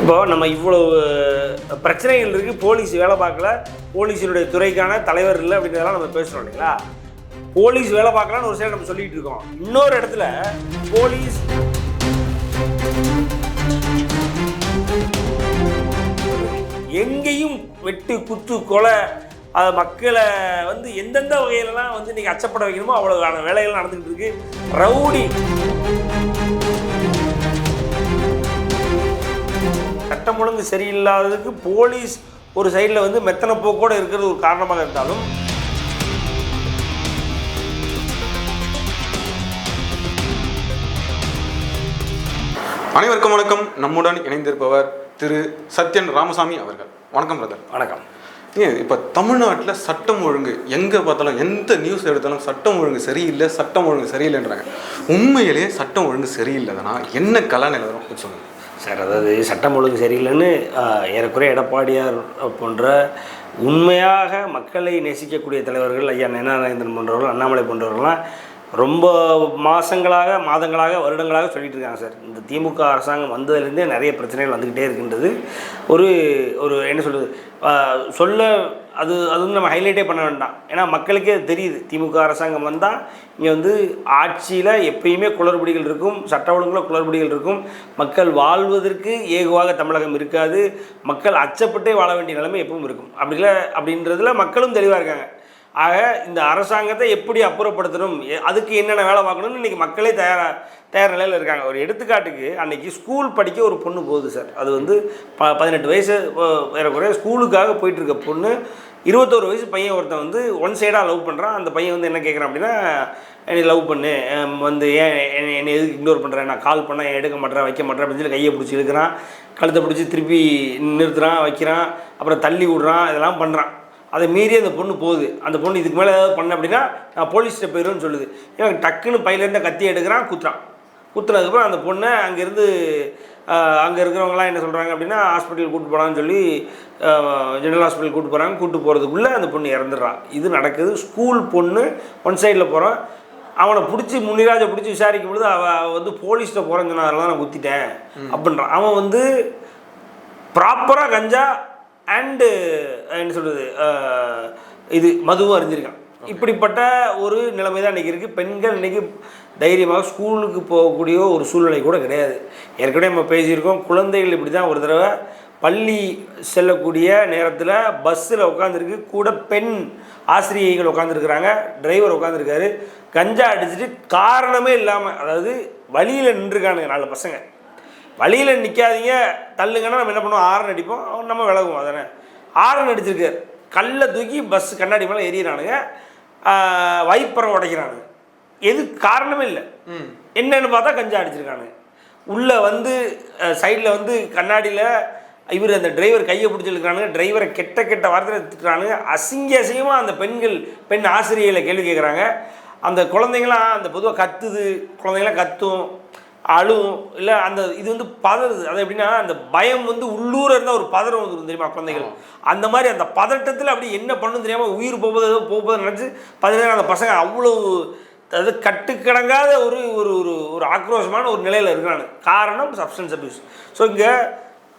இப்போ நம்ம இவ்வளவு பிரச்சனைகள் இருக்குது போலீஸ் வேலை பார்க்கல. போலீஸினுடைய துறைக்கான தலைவர் இல்லை அப்படின்றதெல்லாம் நம்ம பேசுகிறோம் இல்லைங்களா? போலீஸ் வேலை பார்க்கலான்னு ஒரு சைடு நம்ம சொல்லிட்டு இருக்கோம். இன்னொரு இடத்துல போலீஸ் எங்கேயும் வெட்டு குத்து கொலை அது மக்களை வந்து எந்தெந்த வகையிலலாம் வந்து இன்னைக்கு அச்சப்பட வைக்கணுமோ அவ்வளோதான வேலைகள் நடந்துகிட்டு இருக்கு. ரவுடி சட்டம் ஒழுங்கு சரியில்லாததுக்கு போலீஸ் ஒரு சைடில் வந்து மெத்தனை போக்கோடு இருக்கிறது ஒரு காரணமாக இருந்தாலும் அனைவருக்கும் வணக்கம். நம்முடன் இணைந்திருப்பவர் திரு சத்யன் ராமசாமி அவர்கள். வணக்கம் பிரதர் வணக்கம். ஏன் இப்போ தமிழ்நாட்டில் சட்டம் ஒழுங்கு எங்கே பார்த்தாலும் எந்த நியூஸ் எடுத்தாலும் சட்டம் ஒழுங்கு சரியில்லை சட்டம் ஒழுங்கு சரியில்லைன்றாங்க. உண்மையிலேயே சட்டம் ஒழுங்கு சரியில்லைதானா? என்ன கலா நிலவரம் கொஞ்சம் சொல்லுங்க. சார் அதாவது சட்டம் ஒழுங்கு சரியில்லைன்னு ஏறக்குறைய எடப்பாடியார் போன்ற உண்மையாக மக்களை நேசிக்கக்கூடிய தலைவர்கள் ஐயா நயனாரேந்திரன் போன்றவர்கள் அண்ணாமலை போன்றவர்கள்லாம் ரொம்ப மாதங்களாக மாதங்களாக வருடங்களாக சொல்லிட்டு இருக்காங்க சார். இந்த திமுக அரசாங்கம் வந்ததுலேருந்தே நிறைய பிரச்சனைகள் வந்துக்கிட்டே இருக்கின்றது. ஒரு ஒரு என்ன சொல்கிறது சொல்ல அது அது வந்து நம்ம ஹைலைட்டே பண்ண வேண்டாம். ஏன்னா மக்களுக்கே தெரியுது. திமுக அரசாங்கம் வந்தால் இங்கே வந்து ஆட்சியில் எப்பயுமே குளறுபடிகள் இருக்கும் சட்ட ஒழுங்கில் குளறுபடிகள் இருக்கும். மக்கள் வாழ்வதற்கு ஏகுவாக தமிழகம் இருக்காது. மக்கள் அச்சப்பட்டே வாழ வேண்டிய நிலைமை எப்பவும் இருக்கும். அப்படி இல்லை அப்படின்றதுல மக்களும் தெளிவாக இருக்காங்க. ஆக இந்த அரசாங்கத்தை எப்படி அப்புறப்படுத்தணும்? அதுக்கு என்னென்ன வேலை பார்க்கணும்னு இன்றைக்கி மக்களே தயாராக தயார் நிலையில் இருக்காங்க. ஒரு எடுத்துக்காட்டுக்கு அன்றைக்கி ஸ்கூல் படிக்க ஒரு பொண்ணு போகுது சார். அது வந்து ப பதினெட்டு வயசு அஹ், ஏறக்குறைய ஸ்கூலுக்காக போயிட்டுருக்க பொண்ணு. இருபத்தோரு வயசு பையன் ஒருத்தன் வந்து ஒன் சைடாக லவ் பண்ணுறான் அந்த பையன் வந்து என்ன கேட்குறான் அப்படின்னா என்னை லவ் பண்ணு. வந்து ஏன் என்னை என்னை எதுக்கு இக்னோர் பண்ணுறேன் நான் கால் பண்ணேன் ஏன் எடுக்க மாட்டேறேன் வைக்க மாட்டேறேன் அப்படின்னு சொல்லி கையை பிடிச்சி இழுக்கிறான். கழுத்தை பிடிச்சி திருப்பி நிறுத்துகிறான் வைக்கிறான். அப்புறம் தள்ளி விடுறான். இதெல்லாம் பண்ணுறான் அதை மீறி அந்த பொண்ணு போகுது. அந்த பொண்ணு இதுக்கு மேலே ஏதாவது பண்ண அப்படின்னா நான் போலீஸ்கிட்ட போயிடுவேன்னு சொல்லுது. எனக்கு டக்குன்னு பையிலேருந்து கத்தி எடுக்கிறான் குத்துறான். குத்துனதுக்கப்புறம் அந்த பொண்ணை அங்கேருந்து அங்கே இருக்கிறவங்களாம் என்ன சொல்கிறாங்க அப்படின்னா ஹாஸ்பிட்டல் கூட்டு போகலான்னு சொல்லி ஜெனரல் ஹாஸ்பிட்டல் கூட்டு போகிறாங்க கூட்டு போகிறதுக்குள்ளே அந்த பொண்ணு இறந்துடுறான் இது நடக்குது. ஸ்கூல் பொண்ணு ஒன் சைடில் போகிறான் அவனை பிடிச்சி முன்னிராஜை பிடிச்சி விசாரிக்கும் பொழுது அவ அவ வந்து போலீஸ்கிட்ட போகிறேன்னு சொன்னா அதெல்லாம் நான் குத்திட்டேன். அப்படின்றான். அவன் வந்து ப்ராப்பராக கஞ்சா அண்டு என்ன சொல்கிறது இது மதுவும் அறிஞ்சிருக்கான். இப்படிப்பட்ட ஒரு நிலைமை தான் இன்றைக்கி இருக்குது பெண்கள் இன்றைக்கி தைரியமாக ஸ்கூலுக்கு போகக்கூடிய ஒரு சூழ்நிலை கூட கிடையாது. ஏற்கனவே நம்ம பேசியிருக்கோம் குழந்தைகள் இப்படி தான் ஒரு தடவை பள்ளி செல்லக்கூடிய நேரத்தில் பஸ்ஸில் உட்காந்துருக்கு கூட பெண் ஆசிரியைகள் உட்காந்துருக்குறாங்க டிரைவர் உட்காந்துருக்காரு கஞ்சா அடிச்சுட்டு காரணமே இல்லாமல் அதாவது வழியில் நின்றுருக்கானுங்க நாலு பசங்க. வழியில் நிற்காதீங்க தள்ளுங்கன்னா நம்ம என்ன பண்ணுவோம்? ஆரன் அடிப்போம். நம்ம விலகுவோம். அதானே? ஆரன் அடிச்சிருக்காரு. கல்லை தூக்கி பஸ் கண்ணாடி மேலே எறிகிறானுங்க வைப்பரை உடைக்கிறானுங்க. எது காரணமே இல்லை. என்னன்னு பார்த்தா கஞ்சா அடிச்சிருக்கானுங்க. உள்ளே வந்து சைடில் வந்து கண்ணாடியில் இவர் அந்த டிரைவர் கையை பிடிச்சிருக்கானுங்க டிரைவரை கெட்ட கெட்ட வார்த்தையில் திட்டுறானுங்க. அசிங்க அசிங்கமாக அந்த பெண்கள் பெண் ஆசிரியர்களை கேள்வி கேட்குறாங்க அந்த குழந்தைங்களாம் அந்த பொதுவாக கத்துது. குழந்தைங்களாம் கத்தும். அழும் இல்லை அந்த இது வந்து பதறுது. அது எப்படின்னா அந்த பயம் வந்து உள்ளூர இருந்தால் ஒரு பதறம் வந்துடும் தெரியுமா குழந்தைகள்? அந்த மாதிரி அந்த பதட்டத்தில் அப்படி என்ன பண்ணணும் தெரியாமல் உயிர் போகுது ஏதோ போகுது நினச்சி பதினேழு அந்த பசங்க அவ்வளோ அது கட்டுக்கடங்காத ஒரு ஒரு ஒரு ஒரு ஆக்ரோஷமான ஒரு நிலையில் இருக்கிறானு காரணம் சப்ஸ்டன்ஸ் அபியூஸ் ஸோ இங்கே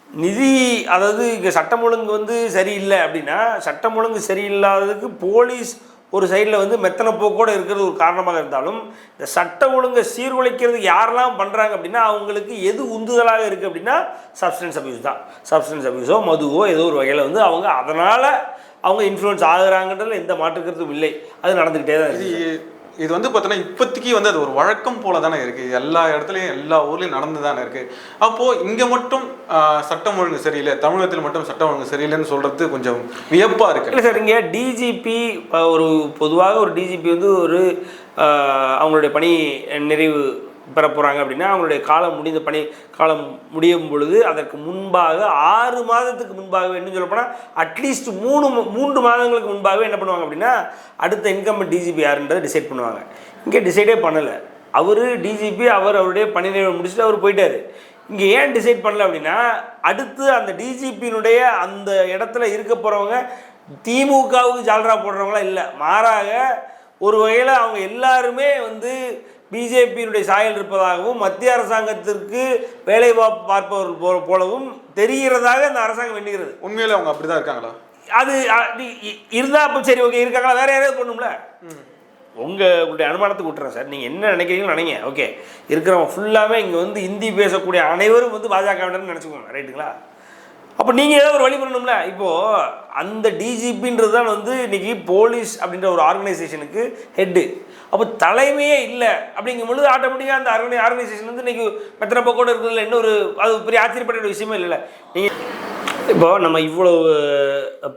நிதி அதாவது இங்கே சட்டம் ஒழுங்கு வந்து சரியில்லை அப்படின்னா சட்டம் ஒழுங்கு சரியில்லாததுக்கு போலீஸ் ஒரு சைடில் வந்து மெத்தனை போக்கோடு இருக்கிறது ஒரு காரணமாக இருந்தாலும் இந்த சட்ட ஒழுங்கை சீர்குலைக்கிறதுக்கு யாரெல்லாம் பண்ணுறாங்க அப்படின்னா அவங்களுக்கு எது உந்துதலாக இருக்குது அப்படின்னா சப்ஸ்டன்ஸ் அபியூஸ் தான். சப்ஸ்டன்ஸ் அபியூஸோ மதுவோ ஏதோ ஒரு வகையில் வந்து அவங்க அதனால் அவங்க இன்ஃப்ளூயன்ஸ் ஆகுறாங்கன்றதுல எந்த மாற்றுக்கிறதும் இல்லை. அது நடந்துக்கிட்டே தான் இருக்குது. இது வந்து பார்த்தோன்னா இப்போதைக்கு வந்து அது ஒரு வழக்கம் போல தானே இருக்குது எல்லா இடத்துலையும் எல்லா ஊர்லேயும் நடந்து தானே இருக்குது அப்போது இங்கே மட்டும் சட்டம் ஒழுங்கு சரியில்லை தமிழகத்தில் மட்டும் சட்டம் ஒழுங்கு சரியில்லைன்னு சொல்கிறது கொஞ்சம் வியப்பாக இருக்குது இல்லை சார் இங்கே டிஜிபி ஒரு பொதுவாக ஒரு டிஜிபி வந்து ஒரு அவங்களுடைய பணி நிறைவு பெற போகிறாங்க அப்படின்னா அவங்களுடைய காலம் முடிந்த பணி காலம் முடியும் பொழுது அதற்கு முன்பாக ஆறு மாதத்துக்கு முன்பாகவே என்ன சொல்லப்போனால் அட்லீஸ்ட் மூணு மூன்று மாதங்களுக்கு முன்பாகவே என்ன பண்ணுவாங்க அப்படின்னா அடுத்த இன்கம் டிஜிபி யாருன்றதை டிசைட் பண்ணுவாங்க. இங்கே டிசைடே பண்ணலை. அவர் டிஜிபி அவர் அவருடைய பணி நிறைவு முடிச்சுட்டு அவர் போயிட்டார். இங்கே ஏன் டிசைட் பண்ணல அப்படின்னா அடுத்து அந்த டிஜிபியினுடைய அந்த இடத்துல இருக்க போகிறவங்க திமுகவுக்கு ஜால்ரா போடுறவங்களாம் இல்லை. மாறாக ஒரு வகையில் அவங்க எல்லாருமே வந்து பிஜேபியினுடைய சாயல் இருப்பதாகவும் மத்திய அரசாங்கத்திற்கு வேலை பார்ப்பவர்கள் போலவும் தெரிகிறதாக இந்த அரசாங்கம் எண்ணுகிறது. உண்மையிலே அவங்க அப்படிதான் இருக்காங்களா? அது அ- நீ- இ- இருந்தா அப்போ சரி ஓகே இருக்காங்களா? வேற யாராவது பண்ணும்ல உங்களுடைய அனுமானத்துக்கு விட்டுறேன் சார். நீங்கள் என்ன நினைக்கிறீங்களோ நினைங்க ஓகே. இருக்கிறவங்க ஃபுல்லாகவே இங்கே வந்து ஹிந்தி பேசக்கூடிய அனைவரும் வந்து பாஜகவினர்னு நினச்சிக்கோங்க ரைட்டுங்களா அப்போ நீங்கள் ஏதோ ஒரு வழி பண்ணணும்ல? இப்போது அந்த டிஜிபின்றது தான் வந்து இன்னைக்கு போலீஸ் அப்படின்ற ஒரு ஆர்கனைசேஷனுக்கு ஹெட்டு. அப்போ தலைமையே இல்லை அப்படிங்கும் பொழுது ஆட்டோமேட்டிக்காக அந்த ஆர்கனை ஆர்கனைசேஷன் வந்து இன்றைக்கி மெத்தனை போக்கோடு இருக்கிறதுல இன்னொரு அது பெரிய ஆச்சரியப்பட விஷயமே இல்லைல்ல? நீங்கள் இப்போது நம்ம இவ்வளவு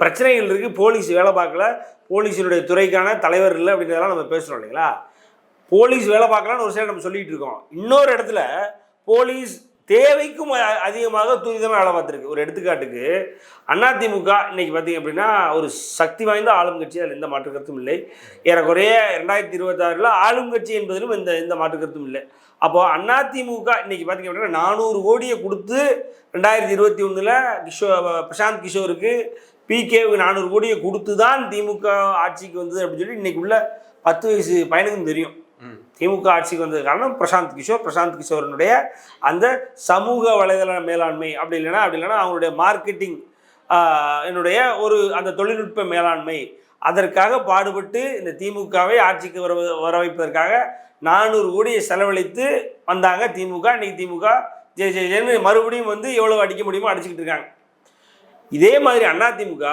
பிரச்சனைகள் இருக்குது போலீஸ் வேலை பார்க்கல போலீஸினுடைய துறைக்கான தலைவர் இல்லை அப்படின்றதெல்லாம் நம்ம பேசுகிறோம் இல்லைங்களா? போலீஸ் வேலை பார்க்கலான்னு ஒரு சைடு நம்ம சொல்லிகிட்டு இருக்கோம். இன்னொரு இடத்துல போலீஸ் தேவைக்கும் அதிகமாக துரிதமாக வேலை பார்த்துருக்கு. ஒரு எடுத்துக்காட்டுக்கு அதிமுக இன்னைக்கு பார்த்தீங்க அப்படின்னா ஒரு சக்தி வாய்ந்த ஆளும் கட்சி அதில் எந்த மாற்று கருத்தும் இல்லை. ஏறக்குறைய ரெண்டாயிரத்தி இருபத்தாறில் ஆளும் கட்சி என்பதிலும் எந்த எந்த மாற்று கருத்தும் இல்லை. அப்போ அதிமுக இன்னைக்கு பார்த்தீங்க அப்படின்னா நானூறு கோடியை கொடுத்து ரெண்டாயிரத்தி இருபத்தி ஒன்றில் கிஷோ பிரசாந்த் கிஷோருக்கு பிகேவுக்கு நானூறு கோடியை கொடுத்து தான் திமுக ஆட்சிக்கு வந்தது அப்படின்னு சொல்லி இன்னைக்கு உள்ள பத்து வயசு பையனுக்கும் தெரியும். திமுக ஆட்சிக்கு வந்தது காரணம் பிரசாந்த் கிஷோர். பிரசாந்த் கிஷோரனுடைய அந்த சமூக வலைதள மேலாண்மை அப்படி இல்லைன்னா அப்படி இல்லைன்னா அவங்களுடைய மார்க்கெட்டிங் என்னுடைய ஒரு அந்த தொழில்நுட்ப மேலாண்மை அதற்காக பாடுபட்டு இந்த திமுகவை ஆட்சிக்கு வர வர வைப்பதற்காக நானூறு கோடியை செலவழித்து வந்தாங்க திமுக. இன்னைக்கு திமுக ஜெய ஜெய ஜெயன்னு மறுபடியும் வந்து எவ்வளோ அடிக்க முடியுமோ அடிச்சுக்கிட்டு இருக்காங்க. இதே மாதிரி அதிமுக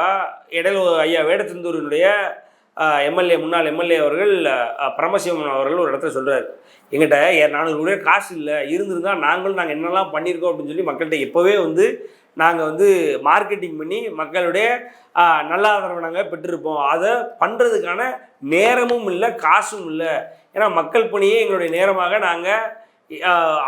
இடையில ஒரு ஐயா வேடச்சந்தூரினுடைய எம்எல்ஏ முன்னாள் எம்எல்ஏ அவர்கள் அஹ், பரமசிவம் அவர்கள் ஒரு இடத்துல சொல்கிறார் எங்கிட்ட ஏ- நானூறு கோடி காசு இல்லை இருந்திருந்தால் நாங்களும் நாங்கள் என்னெல்லாம் பண்ணியிருக்கோம் அப்படின்னு சொல்லி மக்கள்கிட்ட எப்போவே வந்து நாங்கள் வந்து மார்க்கெட்டிங் பண்ணி மக்களுடைய நல்ல ஆதரவை நாங்கள் பெற்றிருப்போம். அதை பண்ணுறதுக்கான நேரமும் இல்லை காசும் இல்லை. ஏன்னா மக்கள் பணியே எங்களுடைய நேரமாக நாங்கள்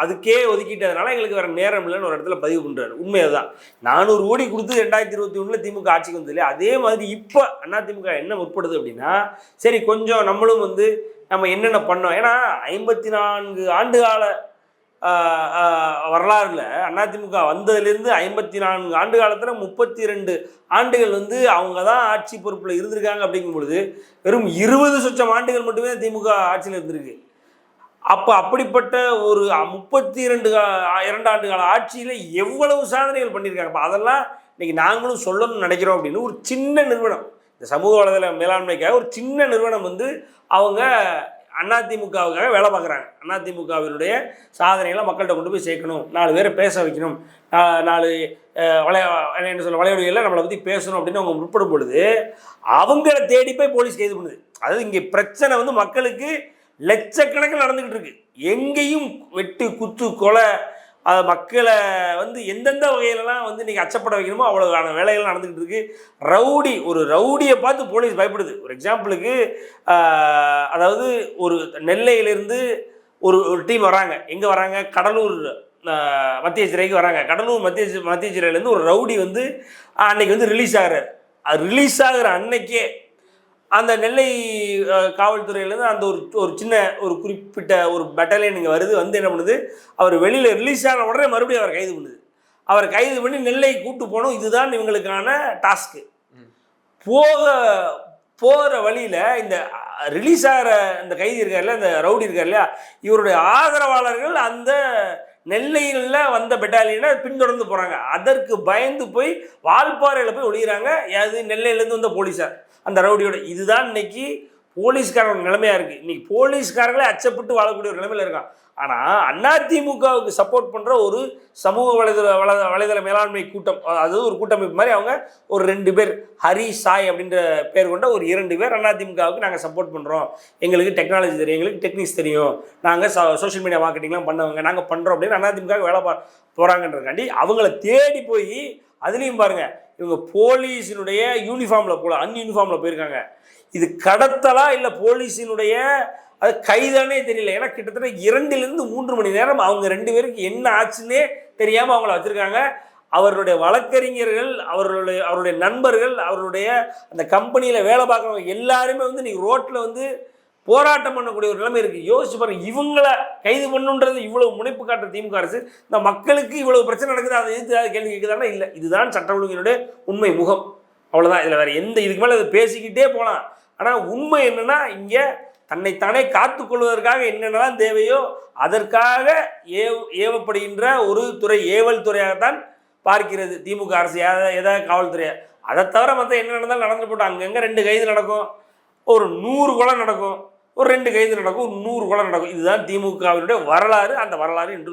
அதுக்கே ஒதுக்கிட்டதுனால எங்களுக்கு வேறு நேரம் இல்லைன்னு ஒரு இடத்துல பதிவு பண்ணுறாரு உண்மையதான் நானூறு கோடி கொடுத்து ரெண்டாயிரத்தி இருபத்தி ஒன்றில் திமுக ஆட்சிக்கு வந்தது இல்லையா? அதே மாதிரி இப்போ அதிமுக என்ன முற்படுது அப்படின்னா சரி கொஞ்சம் நம்மளும் வந்து நம்ம என்னென்ன பண்ணோம்? ஏன்னா ஐம்பத்தி நான்கு ஆண்டு கால வரலாறுல அதிமுக வந்ததுலேருந்து ஐம்பத்தி நான்கு ஆண்டு காலத்தில் முப்பத்தி ரெண்டு ஆண்டுகள் வந்து அவங்க தான் ஆட்சி பொறுப்பில் இருந்திருக்காங்க அப்படிங்கும் பொழுது வெறும் இருபது சொச்சம் ஆண்டுகள் மட்டுமே திமுக ஆட்சியில் இருந்திருக்கு. அப்போ அப்படிப்பட்ட ஒரு முப்பத்தி இரண்டு இரண்டு ஆண்டு கால ஆட்சியில் எவ்வளவு சாதனைகள் பண்ணியிருக்காங்க. அப்போ அதெல்லாம் இன்றைக்கி நாங்களும் சொல்லணும்னு நினைக்கிறோம் அப்படின்னு ஒரு சின்ன நிறுவனம் இந்த சமூக வலைதள மேலாண்மைக்காக ஒரு சின்ன நிறுவனம் வந்து அவங்க அதிமுகவுக்காக வேலை பார்க்குறாங்க. அதிமுகவினுடைய சாதனைகளை மக்கள்கிட்ட கொண்டு போய் சேர்க்கணும். நாலு பேரை பேச வைக்கணும். நாலு வளைய என்ன சொல்ல வளையடிகளில் நம்மளை பற்றி பேசணும் அப்படின்னு அவங்க முற்படும் பொழுது அவங்கள தேடி போய் போலீஸ் கைது பண்ணுது. அதாவது இங்கே பிரச்சனை வந்து மக்களுக்கு லட்சக்கணக்கில் நடந்துக்கிட்டு இருக்கு. எங்கேயும் வெட்டு குத்து கொலை அது மக்களை வந்து எந்தெந்த வகையிலலாம் வந்து நீங்கள் அச்சப்பட வைக்கணுமோ அவ்வளோக்கான வேலைகள் நடந்துக்கிட்டு இருக்கு. ரவுடி ஒரு ரவுடியை பார்த்து போலீஸ் பயப்படுது. ஒரு எக்ஸாம்பிளுக்கு அதாவது ஒரு நெல்லையிலேருந்து ஒரு ஒரு டீம் வராங்க. எங்கே வராங்க? கடலூர் மத்திய சிறைக்கு வராங்க. கடலூர் மத்திய மத்திய சிறையிலேருந்து ஒரு ரவுடி வந்து அன்னைக்கு வந்து ரிலீஸ் ஆகிறார். அது ரிலீஸ் ஆகிற அன்னைக்கே அந்த நெல்லை காவல்துறையிலேருந்து அந்த ஒரு ஒரு சின்ன ஒரு குறிப்பிட்ட ஒரு பெட்டாலியன் இங்கே வருது. வந்து என்ன பண்ணுது? அவர் வெளியில் ரிலீஸ் ஆன உடனே மறுபடியும் அவர் கைது பண்ணுது. அவர் கைது பண்ணி நெல்லை கூட்டு போனோம் இதுதான் இவங்களுக்கான டாஸ்க்கு போக போகிற வழியில் இந்த ரிலீஸ் ஆகிற இந்த கைதி இருக்கார்ல இந்த ரவுடி இருக்கார் இல்லையா? இவருடைய ஆதரவாளர்கள் அந்த நெல்லையில் வந்த பெட்டாலியனை பின்தொடர்ந்து போகிறாங்க அதற்கு பயந்து போய் வால்பாறையில் போய் ஒழிகிறாங்க அது நெல்லையிலேருந்து வந்த போலீஸார். அந்த ரவுடியோட. இதுதான் இன்னைக்கு போலீஸ்காரங்க நிலைமையாக இருக்குது இன்னைக்கு போலீஸ்காரங்களே அச்சப்பட்டு வாழக்கூடிய ஒரு நிலைமையில் இருக்கான். ஆனால் அதிமுகவுக்கு சப்போர்ட் பண்ணுற ஒரு சமூக வலைதள வலை வலைதள மேலாண்மை கூட்டம் அதாவது ஒரு கூட்டமைப்பு மாதிரி அவங்க ஒரு ரெண்டு பேர் ஹரி சாய் அப்படின்ற பேர் கொண்ட ஒரு இரண்டு பேர் அதிமுகவுக்கு நாங்கள் சப்போர்ட் பண்ணுறோம் எங்களுக்கு டெக்னாலஜி தெரியும் எங்களுக்கு டெக்னிக்ஸ் தெரியும். நாங்கள் சோஷியல் மீடியா மார்க்கெட்டிங்லாம் பண்ணவங்க. நாங்கள் பண்ணுறோம் அப்படின்னு அதிமுக வேலை பா போகிறாங்கன்றதுக்காண்டி அவங்கள தேடி போய் அதுலேயும் பாருங்கள் இவங்க போலீஸினுடைய யூனிஃபார்மில் போல அன்யூனிஃபார்மில் போயிருக்காங்க. இது கடத்தலா இல்லை போலீஸினுடைய அது கைதானே தெரியல. ஏன்னா கிட்டத்தட்ட இரண்டிலிருந்து மூன்று மணி நேரம் அவங்க ரெண்டு பேருக்கு என்ன ஆச்சுன்னே தெரியாமல் அவங்கள வச்சுருக்காங்க. அவருடைய வழக்கறிஞர்கள் அவர்களுடைய அவருடைய நண்பர்கள் அவருடைய அந்த கம்பெனியில் வேலை பார்க்குறவங்க எல்லாருமே வந்து இன்னைக்கு ரோட்டில் வந்து போராட்டம் பண்ணக்கூடிய ஒரு நிலைமை இருக்குது யோசிச்சு பாருங்க இவங்களை கைது பண்ணுன்றது இவ்வளவு முனைப்பு காட்டுற திமுக அரசு. இந்த மக்களுக்கு இவ்வளவு பிரச்சனை நடக்குது? அதை எதிர்த்து ஏதாவது கேள்வி கேட்குதானா இல்லை. இதுதான் சட்ட ஒழுங்கினுடைய உண்மை முகம். அவ்வளோதான் இதில் வேற எந்த இதுக்கு மேலே அதை பேசிக்கிட்டே போகலாம் ஆனால் உண்மை என்னென்னா இங்கே தன்னைத்தானே காத்துக்கொள்வதற்காக என்னென்னலாம் தேவையோ அதற்காக ஏவ் ஏவப்படுகின்ற ஒரு துறை ஏவல் துறையாகத்தான் பார்க்கிறது திமுக அரசு. எதாவது ஏதாவது காவல்துறையாக அதை தவிர மற்ற என்ன நடந்தாலும் நடந்துட்டு போட்டோம் அங்கங்கே ரெண்டு கைது நடக்கும். ஒரு நூறு கொலை நடக்கும். ஒரு ரெண்டு கைது நடக்கும் நூறு கொலை நடக்கும். இதுதான் திமுகவினுடைய வரலாறு அந்த வரலாறு என்று